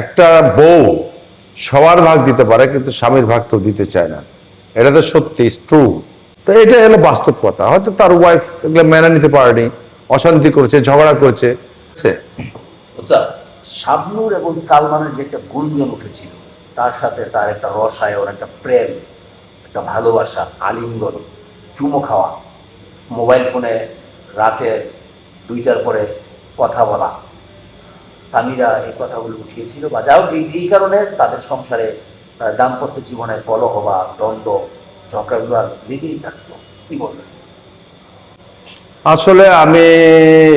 একটা বউ সবার ভাগ দিতে পারে, কিন্তু স্বামীর ভাগ কেউ দিতে চায় না। এটা তো সত্যি ট্রু তো এটা হলো বাস্তব কথা হয়তো তার ওয়াইফ এগুলো মেনে নিতে পারেনি, অশান্তি করেছে, ঝগড়া করেছে, সে। শাবনূর এবং সালমানের যে একটা গুঞ্জন উঠেছিল, তার সাথে তার একটা রসায়ন, একটা প্রেম, একটা ভালোবাসা, আলিঙ্গন, চুমো খাওয়া, মোবাইল ফোনে রাতে দুইটার পরে কথা বলা স্বামীরা এই কথাগুলো উঠিয়েছিল বা যাই হোক, এই এই কারণে তাদের সংসারে দাম্পত্য জীবনে কলহ বা দ্বন্দ্ব ঝগড়া বিবাদ লেগেই থাকতো। কি বলবেন? আসলে আমি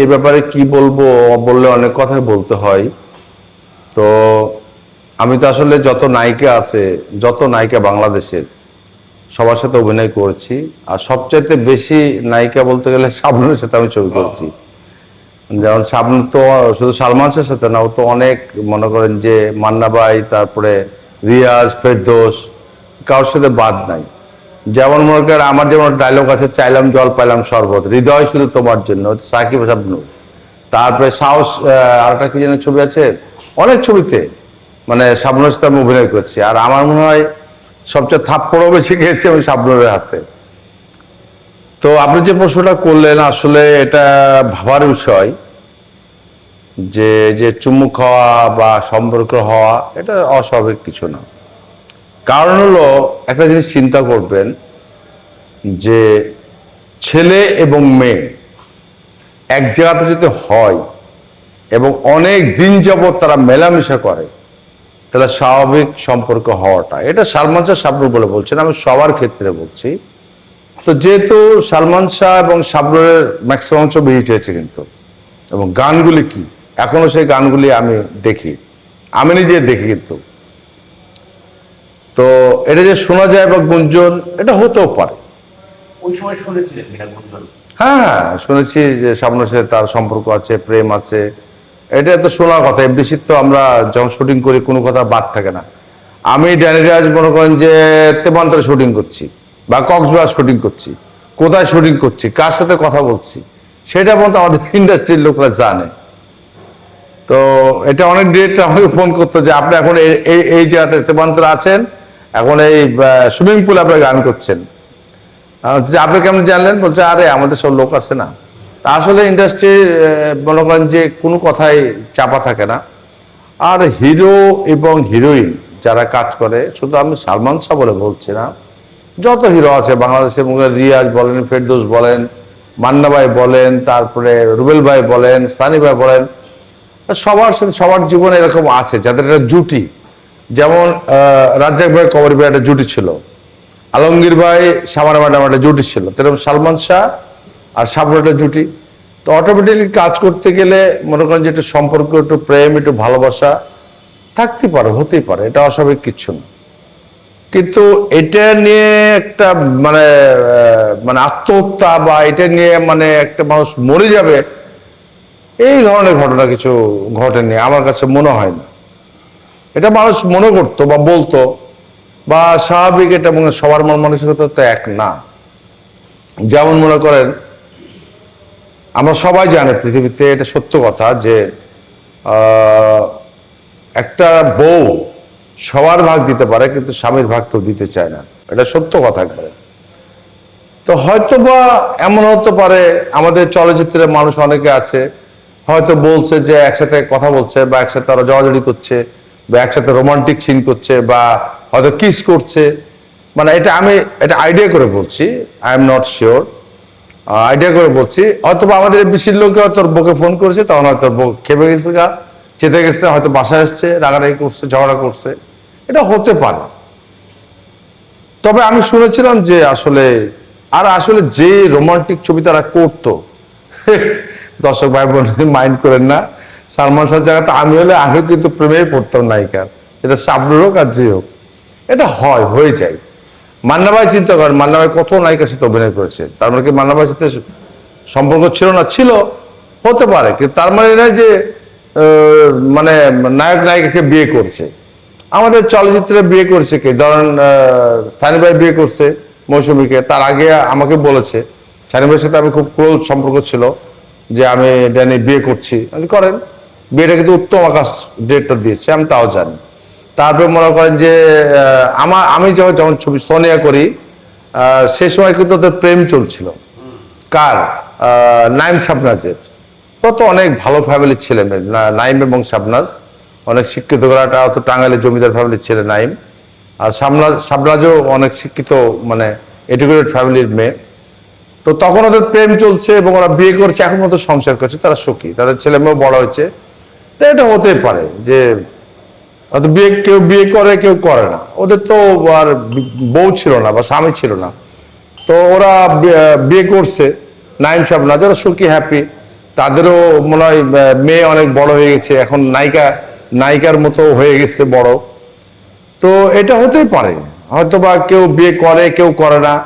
এ ব্যাপারে কি বলব বললে অনেক কথাই বলতে হয়। তো আমি তো আসলে যত নায়িকা আছে, যত নায়িকা বাংলাদেশের, সবার সাথে অভিনয় করেছি। আর সবচাইতে বেশি নায়িকা বলতে গেলে শাবনুরের সাথে আমি ছবি করেছি। যেমন শাবনুর তো শুধু সালমান শাহের সাথে না, ও তো অনেক মনে করেন যে মান্না ভাই, তারপরে রিয়াজ, ফেরদোস, কারোর সাথে বাদ নাই। যেমন মনে করেন আমার যেমন ডায়লগ আছে, চাইলাম জল, পাইলাম শরবত, হৃদয় শুধু তোমার জন্য সাকিব শাবনুর তারপরে সাহস আরেকটা কি যেন ছবি আছে? অনেক ছবিতে মানে শাবনুরের সাথে আমি অভিনয় করছি। আর আমার মনে হয় সবচেয়ে থাপ্পড়ও বেশি খেয়েছি আমি শাবনুরের হাতে। তো আপনি যে প্রশ্নটা করলেন, আসলে এটা ভাবার বিষয় যে যে চুমু খাওয়া বা সম্পর্ক হওয়া, এটা অস্বাভাবিক কিছু না। কারণ হলো, একটা জিনিস চিন্তা করবেন যে, ছেলে এবং মেয়ে এক জায়গাতে যদি হয় এবং অনেক দিন যাবৎ তারা মেলামেশা করে, তাহলে স্বাভাবিক সম্পর্ক হওয়াটা, এটা সালমান শাহ শাবনুর বলে বলছেন, আমি সবার ক্ষেত্রে বলছি। তো যেহেতু সালমান শাহ এবং শাবনুরের ম্যাক্সিমাম ছবি হিট হয়েছে কিন্তু এবং গানগুলি কি? এখনও সেই গানগুলি আমি দেখি। আমি নিজে দেখি কিন্তু। তো এটা যে শোনা যায় বা গুঞ্জন এটা হতেও পারে। ওই সময় শুনেছিলেন গুঞ্জন? হ্যাঁ হ্যাঁ শুনেছি যে সামনের সাথে তার সম্পর্ক আছে প্রেম আছে। এটা তো শোনার কথা এফডিসির তো আমরা যখন শুটিং করি কোনো কথা বাদ থাকে না। আমি ড্যানি রাজ মনে করেন যে তেমান্তরে শুটিং করছি। বা কক্সবাজার শুটিং করছি, কোথায় শুটিং করছি, কার সাথে কথা বলছি, সেটা পর্যন্ত আমাদের ইন্ডাস্ট্রির লোকরা জানে। তো এটা অনেক ডিরেক্টর আমাকে ফোন করতো যে, আপনি এখন এই- এই জায়গাতে তেমান্তরে আছেন, এখন এই সুইমিং পুলে আপনি গান করছেন। যে আপনি কেমন জানলেন? বলছে, আরে, আমাদের সব লোক আছে না। আসলে ইন্ডাস্ট্রির মনে করেন যে, কোনো কথাই চাপা থাকে না। আর হিরো এবং হিরোইন যারা কাজ করে, শুধু আমি সালমান শাহ বলে বলছি না যত হিরো আছে, বাংলাদেশের মুখে রিয়াজ বলেন, ফেরদৌস বলেন, মান্না ভাই বলেন, তারপরে রুবেল ভাই বলেন, সানি ভাই বলেন, সবার সাথে সবার জীবনে এরকম আছে, যাদের একটা জুটি। যেমন রাজ্জাক ভাই, কবর ভাই একটা জুটি ছিল। আলমগীর ভাই, সামার ম্যাডাম একটা জুটি ছিল। তেরকম সালমান শাহ আর সাবর একটা জুটি। তো অটোমেটিকলি কাজ করতে গেলে মনে করেন যে একটু সম্পর্ক, একটু প্রেম, একটু ভালোবাসা থাকতে পারে, হতেই পারে, এটা অস্বাভাবিক কিচ্ছু না। কিন্তু এটা নিয়ে একটা মানে মানে আত্মহত্যা বা এটা নিয়ে মানে একটা মানুষ মরে যাবে, এই ধরনের ঘটনা কিছু ঘটেনি, আমার কাছে মনে হয় না। এটা মানুষ মনে করতো বা বলতো, বা স্বাভাবিক এটা মনে সবার মন মানসিকতা তো এক না। যেমন মনে করেন, আমরা সবাই জানি পৃথিবীতে এটা সত্য কথা যে একটা বউ সবার ভাগ দিতে পারে, কিন্তু স্বামীর ভাগ কেউ দিতে চায় না। এটা সত্য কথা একবারে। তো হয়তো বা এমন হতে পারে, আমাদের চলচ্চিত্রের মানুষ অনেকে আছে, হয়তো বলছে যে একসাথে কথা বলছে বা একসাথে তারা জড়াজড়ি করছে বা একসাথে রোমান্টিক সিন করছে বা হয়তো কিস করছে। মানে এটা আমি, এটা আইডিয়া করে বলছি I am not sure idea করে বলছি হয়তো বা আমাদের বেশির লোকে হয়তো বউকে ফোন করেছে, তখন হয়তো বউ খেপে গেছে গা, চেতে গেছে, হয়তো বাসায় এসছে, রাগারাগি করছে, ঝগড়া করছে। এটা হতে পারে। তবে আমি শুনেছিলাম যে আসলে, আর আসলে যে রোমান্টিক ছবি তারা করতো, দর্শক ভাই বোন মাইন্ড করেন না। সালমান শাহ জায়গাতে আমি হলে আমিও কিন্তু প্রেমে পড়তাম নায়িকার। এটা সাবনুর হোক আর যে হোক। এটা হয়, হয়ে যায়। মান্না ভাই চিন্তা করেন, মান্না ভাই কত নায়িকার সাথে অভিনয় করেছে? তার মানে কি মান্না ভাইয়ের সাথে সম্পর্ক ছিল না? ছিল, হতে পারে। কিন্তু তার মানে নয় যে মানে নায়ক নায়িকাকে বিয়ে করছে। আমাদের চলচ্চিত্রে বিয়ে করছে কে? ধরেন সানি ভাই বিয়ে করছে মৌসুমীকে, তার আগে আমাকে বলেছে, সানি ভাইয়ের সাথে আমি খুব ক্লোজ সম্পর্ক ছিল যে আমি ড্যানি বিয়ে করছি। আমি করেন। বিয়েটা কিন্তু উত্তম আকাশ ডেটটা দিয়েছে, আমি তাও জানি। তারপরে মনে করেন যে আমার, আমি যখন যখন ছবি সোনিয়া করি সে সময় কিন্তু ওদের প্রেম চলছিল। কার? নাইম শাবনাজের। ও তো অনেক ভালো ফ্যামিলির ছেলে মেয়ে নাইম এবং শাবনাজ। অনেক শিক্ষিত করাটা অত টাঙ্গাইলের জমিদার ফ্যামিলির ছেলে নাইম। আর শাবনাজ শাবনাজও অনেক শিক্ষিত মানে এডুকেটেড ফ্যামিলির মেয়ে। তো তখন ওদের প্রেম চলছে এবং ওরা বিয়ে করছে, এখন মতো সংসার করছে, তারা সুখী। তাদের ছেলে মেয়েও বড় হয়েছে। তো এটা হতে পারে যে হয়তো বিয়ে, কেউ বিয়ে করে, কেউ করে না। ওদের তো আর বউ ছিল না বা স্বামী ছিল না। তো ওরা বিয়ে করছে, নাইম সাহেব যারা সুখী হ্যাপি তাদেরও মনে হয় মেয়ে অনেক বড় হয়ে গেছে। এখন নায়িকা নায়িকার মতো হয়ে গেছে বড়। তো এটা হতেই পারে। হয়তো বা কেউ বিয়ে করে কেউ করে না।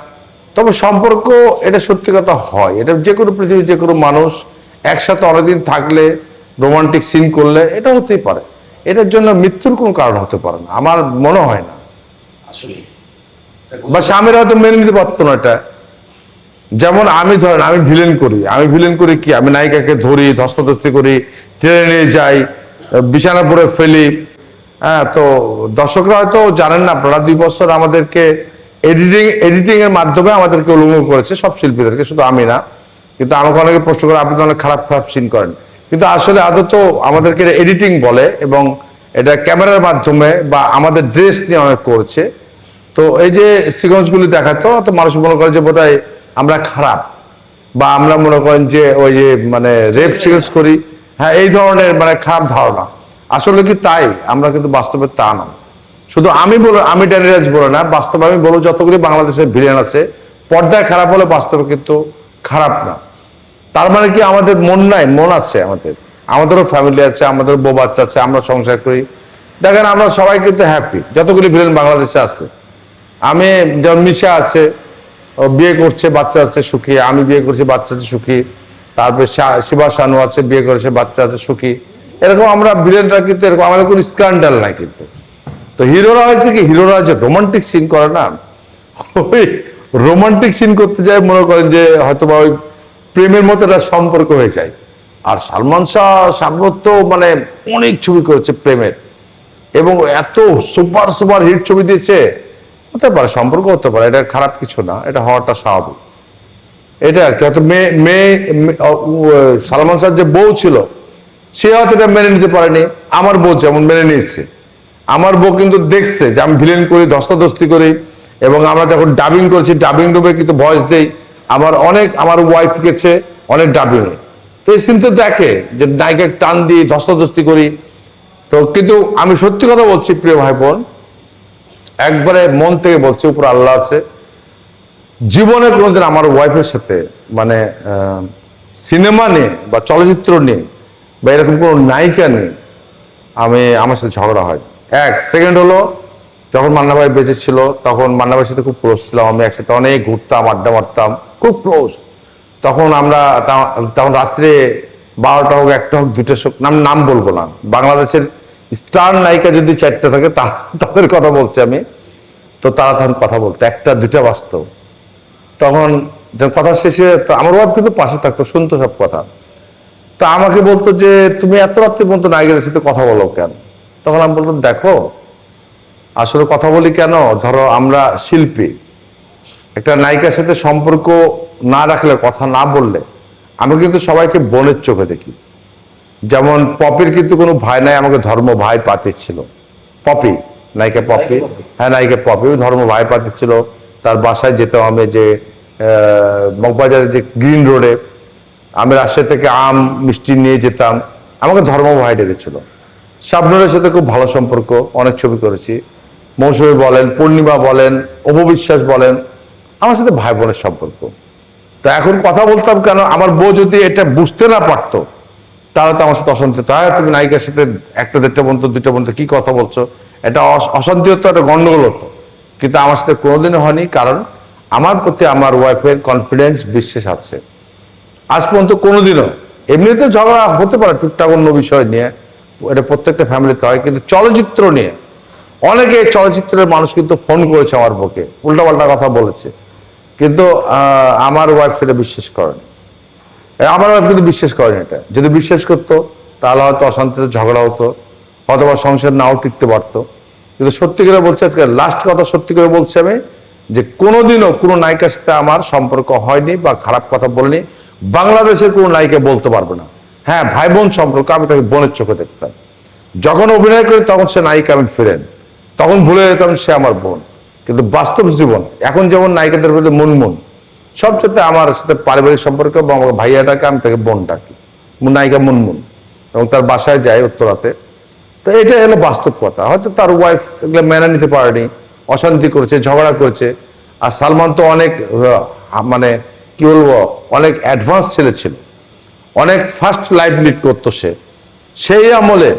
তবে সম্পর্ক এটা সত্যি কথা হয়। এটা যে কোনো পৃথিবীর যে কোনো মানুষ একসাথে অনেকদিন থাকলে রোমান্টিক সিন করলে এটা হতেই পারে। এটার জন্য মৃত্যুর কোনো কারণ হতে পারে না। আমার মনে হয় না। আসলে বা স্বামীরা হয়তো মেনে নিতে পারতো না এটা। যেমন আমি ধরেন আমি ভিলেন করি। আমি ভিলেন করি কি? আমি নায়িকাকে ধরি ধস্তাধস্তি করি ট্রেনে নিয়ে যাই বিছানা পরে ফেলি। হ্যাঁ তো দর্শকরা হয়তো জানেন না, আপনারা দুই বছর আমাদেরকে এডিটিং এডিটিং এর মাধ্যমে আমাদেরকে উলঙ্গ করেছে সব শিল্পীদেরকে, শুধু আমি না। কিন্তু আমাকে অনেকে প্রশ্ন করে, আপনি তো অনেক খারাপ খারাপ সিন করেন। কিন্তু আসলে আদত আমাদেরকে এডিটিং বলে এবং এটা ক্যামেরার মাধ্যমে বা আমাদের ড্রেস নিয়ে অনেক করছে। তো এই যে সিকোয়েন্সগুলি দেখাতো, তো মানুষ মনে করে যে বোধহয় আমরা খারাপ বা আমরা মনে করেন যে ওই যে মানে রেপ সিকোয়েন্স করি। হ্যাঁ এই ধরনের মানে খারাপ ধারণা। আসলে কি তাই? আমরা কিন্তু বাস্তবে তা না শুধু আমি বলো, আমি ড্যানিরাজ বলো না, বাস্তবে আমি বলব যতগুলি বাংলাদেশের ভিলেন আছে, পর্দায় খারাপ হলে বাস্তবে কিন্তু খারাপ না। তার মানে কি আমাদের মন নাই? মন আছে আমাদের। আমাদেরও ফ্যামিলি আছে আমাদের বউ বাচ্চা আছে, আমরা সংসার করি। দেখেন, আমরা সবাই কিন্তু হ্যাপি যতগুলি ভিলেন বাংলাদেশে আছে। আমি যেমন মিশা আছে বিয়ে করছে, বাচ্চা আছে সুখী, আমি বিয়ে করছি, বাচ্চা আছে সুখী। তারপরে শিবা শানু আছে, বিয়ে করেছে বাচ্চা আছে, সুখী। এরকম আমরা ভিলেনরা কিন্তু এরকম, আমাদের কোনো স্ক্যান্ডাল নাই কিন্তু। তো হিরোরা হয়েছে কি? হিরোরা যে রোমান্টিক সিন করে না, ওই রোমান্টিক সিন করতে যায়, মনে করেন যে হয়তো বা ওই প্রেমের মতো একটা সম্পর্ক হয়ে যায়। আর সালমান শাহ তো মানে অনেক ছবি করেছে প্রেমের। এবং এত সুপার সুপার হিট ছবি দিয়েছে। হতে পারে, সম্পর্ক হতে পারে, এটা খারাপ কিছু না, এটা হওয়াটা স্বাভাবিক। এটা আর কি, হয়তো মেয়ে মেয়ে সালমান শাহ যে বউ ছিল, সে হয়তো এটা মেনে নিতে পারেনি। আমার বউ যেমন মেনে নিয়েছে। আমার বউ কিন্তু দেখছে যে আমি ভিলেন করি, ধস্তাধস্তি করি, এবং আমরা যখন ডাবিং করছি ডাবিং রুমে কিন্তু ভয়েস দেই। আমার অনেক, আমার ওয়াইফ গেছে অনেক ডাবিংয়ে তো এই সিন তো দেখে যে নায়িকা টান দিই ধস্তাধস্তি করি। তো কিন্তু আমি সত্যি কথা বলছি, প্রিয় ভাই বোন, একবারে মন থেকে বলছি, উপর আল্লাহ আছে। জীবনে কোনোদিন আমার ওয়াইফের সাথে মানে সিনেমা নিয়ে বা চলচ্চিত্র নিয়ে বা এরকম কোনো নায়িকা নিয়ে আমি আমার সাথে ঝগড়া হয়। এক সেকেন্ড হলো যখন মান্না ভাই বেঁচে ছিল তখন মান্না ভাইয়ের সাথে খুব ক্লোজ ছিলাম আমি, একসাথে অনেক ঘুরতাম, আড্ডা মারতাম, খুব ক্লোজ তখন আমরা তখন রাত্রে বারোটা হোক, একটা হোক দুটো হোক নাম নাম বলব না। বাংলাদেশের স্টার নায়িকা যদি চারটে থাকে, তা- তাদের কথা বলছি আমি। তো তারা তখন কথা বলতো, একটা দুটা বাস্তব তখন যখন কথা শেষে তো আমার বাপ কিন্তু পাশে থাকতো শুনতো সব কথা। তা আমাকে বলতো যে তুমি এত রাত্রে পর্যন্ত নায়িকাদের সাথে কথা বলো কেন? তখন আমি বলতাম দেখো আসলে কথা বলি কেন? ধরো আমরা শিল্পী। একটা নায়িকার সাথে সম্পর্ক না রাখলে কথা না বললে আমি কিন্তু সবাইকে বোনের চোখে দেখি। যেমন পপির কিন্তু কোনো ভাই নাই আমাকে ধর্ম ভাই পপি নায়িকা পপি। নায়িকা পপি। হ্যাঁ নায়িকা পপি ধর্ম ভাই পাতিয়েছিল তার বাসায় যেতাম আমি যে মগবাজারের যে গ্রিন রোডে আমি রাজশাহী থেকে আম, মিষ্টি নিয়ে যেতাম। আমাকে ধর্ম ভাই ডেকেছিল। শাবনুরের সাথে খুব ভালো সম্পর্ক, অনেক ছবি করেছি। মৌসুমী বলেন, পূর্ণিমা বলেন, অপবিশ্বাস বলেন, আমার সাথে ভাই বোনের সম্পর্ক। তো এখন কথা বলতাম কেন? আমার বউ যদি এটা বুঝতে না পারতো, তাহলে তো আমার সাথে অশান্তি হতো। হ্যাঁ তুমি নায়িকার সাথে একটা, দেড়টা পর্যন্ত, দুইটা পর্যন্ত কি কথা বলছো? এটা অশান্তি হতো, একটা গন্ডগোল হতো। কিন্তু আমার সাথে কোনোদিনও হয়নি, কারণ আমার প্রতি আমার ওয়াইফের কনফিডেন্স বিশ্বাস আছে। আজ পর্যন্ত কোনোদিনও। এমনিতে ঝগড়া হতে পারে, টুকটাক অন্য বিষয় নিয়ে, এটা প্রত্যেকটা ফ্যামিলিতে হয়, কিন্তু চলচ্চিত্র নিয়ে। অনেকে চলচ্চিত্রের মানুষ কিন্তু ফোন করেছে আমার পক্ষে উল্টাপাল্টা কথা বলেছে। কিন্তু আমার ওয়াইফ সেটা বিশ্বাস করেনি। আমার ওয়াইফ কিন্তু বিশ্বাস করেনি এটা। যদি বিশ্বাস করতো, তাহলে হয়তো অশান্তিতে ঝগড়া হতো অথবা সংসার নাও টিকতে পারতো। কিন্তু সত্যি করে বলছি আজকে লাস্ট কথা সত্যি করে বলছি আমি যে কোনোদিনও কোনো নায়িকার সাথে আমার সম্পর্ক হয়নি বা খারাপ কথা বলিনি। বাংলাদেশের কোনো নায়িকা বলতে পারবে না। হ্যাঁ ভাই বোন সম্পর্ক, আমি তাকে বোনের চোখে দেখতাম। যখন অভিনয় করি তখন সে নায়িকা, আমি ফিরেন তখন ভুলে যেতাম সে আমার বোন। কিন্তু বাস্তব জীবন, এখন যেমন নায়িকাদের প্রতি মনমন সবচেয়ে আমার সাথে পারিবারিক সম্পর্ক এবং আমার ভাইয়াটাকে আমি তাকে বোন ডাকি। নায়িকা মুনমুন এবং তার বাসায় যায় উত্তরাতে। তো এটাই হলো বাস্তব কথা হয়তো তার ওয়াইফ এগুলো মেনে নিতে পারেনি, অশান্তি করেছে, ঝগড়া করেছে। আর সালমান তো অনেক মানে কি বলব, অনেক অ্যাডভান্স ছেলে ছিল। অনেক ফার্স্ট লাইফ লিড করতো সে। সেই আমলে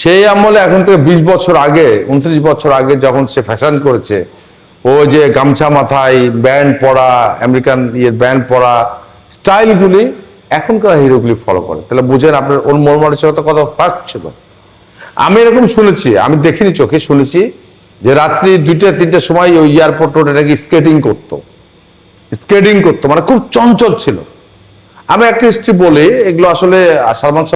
সেই আমলে এখন থেকে বিশ বছর আগে, উনত্রিশ বছর আগে যখন সে ফ্যাশন করেছে, ও যে গামছা মাথায় ব্যান্ড পরা, আমেরিকান ইয়ের ব্যান্ড পরা স্টাইলগুলি এখনকার হিরোগুলি ফলো করে। তাহলে বুঝেন আপনার ওর মন কত ফার্স্ট ছিল। আমি এরকম শুনেছি, আমি দেখিনি চোখে, শুনেছি যে রাত্রি দুইটা, তিনটার সময় ওই এয়ারপোর্ট রোডে নাকি স্কেটিং করতো। স্কেটিং করতো মানে খুব চঞ্চল ছিল। আমি একটা হিস্ট্রি বলি, এগুলো আসলে সালমান